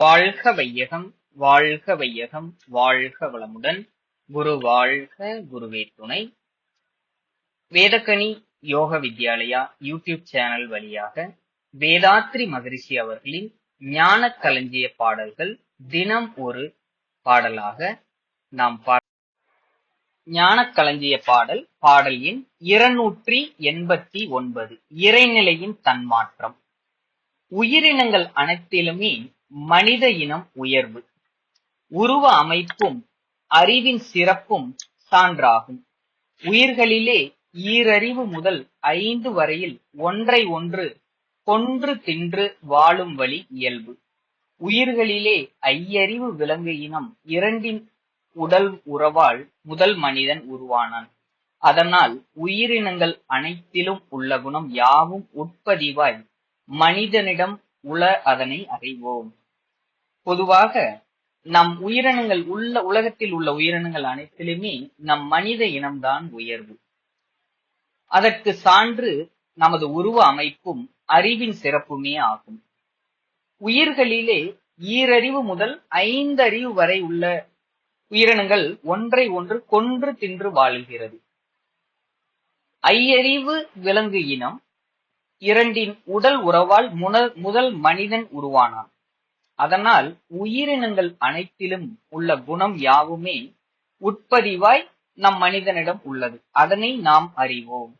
வாழ்க வையகம் வாழ்க வையகம் வாழ்க வளமுடன். குரு வாழ்க குருவே துணை. வேதக்கணி யோக வித்யாலயா யூடியூப் சேனல் வழியாக வேதாத்ரி மகரிஷி அவர்களின் ஞான களஞ்சிய பாடல்கள் தினம் ஒரு பாடலாக நாம் பா ஞான களஞ்சிய பாடல் பாடல் எண் இருநூற்றி எண்பத்தி ஒன்பது இறைநிலையின் தன்மாற்றம். உயிரினங்கள் அனைத்திலுமே மனித இனம் உயர்வு. உருவ அமைப்பும் அறிவின் சிறப்பும் சான்றாகும். உயிர்களிலே ஈரறிவு முதல் ஐந்து வரையில் ஒன்றை ஒன்று கொன்று தின்று வாழும் வழி இயல்பு. உயிர்களிலே ஐயறிவு விலங்கு இனம் இரண்டின் உடல் உறவால் முதல் மனிதன் உருவானான். அதனால் உயிரினங்கள் அனைத்திலும் உள்ள குணம் யாவும் உட்பதிவாய் மனிதனிடம் உள அதனை அறிவோம். பொதுவாக நம் உயிரினங்கள் உள்ள உலகத்தில் உள்ள உயிரினங்கள் அனைத்திலுமே நம் மனித இனம்தான் உயர்வு. அதற்கு சான்று நமது உருவ அமைப்பும் அறிவின் சிறப்புமே ஆகும். உயிர்களிலே ஈரறிவு முதல் ஐந்தறிவு வரை உள்ள உயிரினங்கள் ஒன்றை ஒன்று கொன்று தின்று வாழுகிறது. ஐயறிவு விலங்கு இனம் இரண்டின் உடல் உறவால் முதல் மனிதன் உருவானான். அதனால் உயிரினங்கள் அனைத்திலும் உள்ள குணம் யாவுமே உட்பதிவாய் நம் மனிதனிடம் உள்ளது. அதனை நாம் அறிவோம்.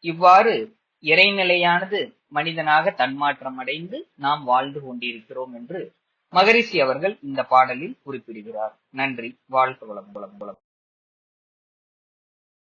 இவ்வாறு இறைநிலையானது மனிதனாக தன்மாற்றம் அடைந்து நாம் வாழ்ந்து கொண்டிருக்கிறோம் என்று மகரிஷி அவர்கள் இந்த பாடலில் குறிப்பிடுகிறார். நன்றி. வாழ்க வளம் வளம் வளம்